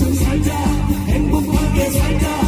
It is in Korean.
웃음 살자. 행복하게 살자.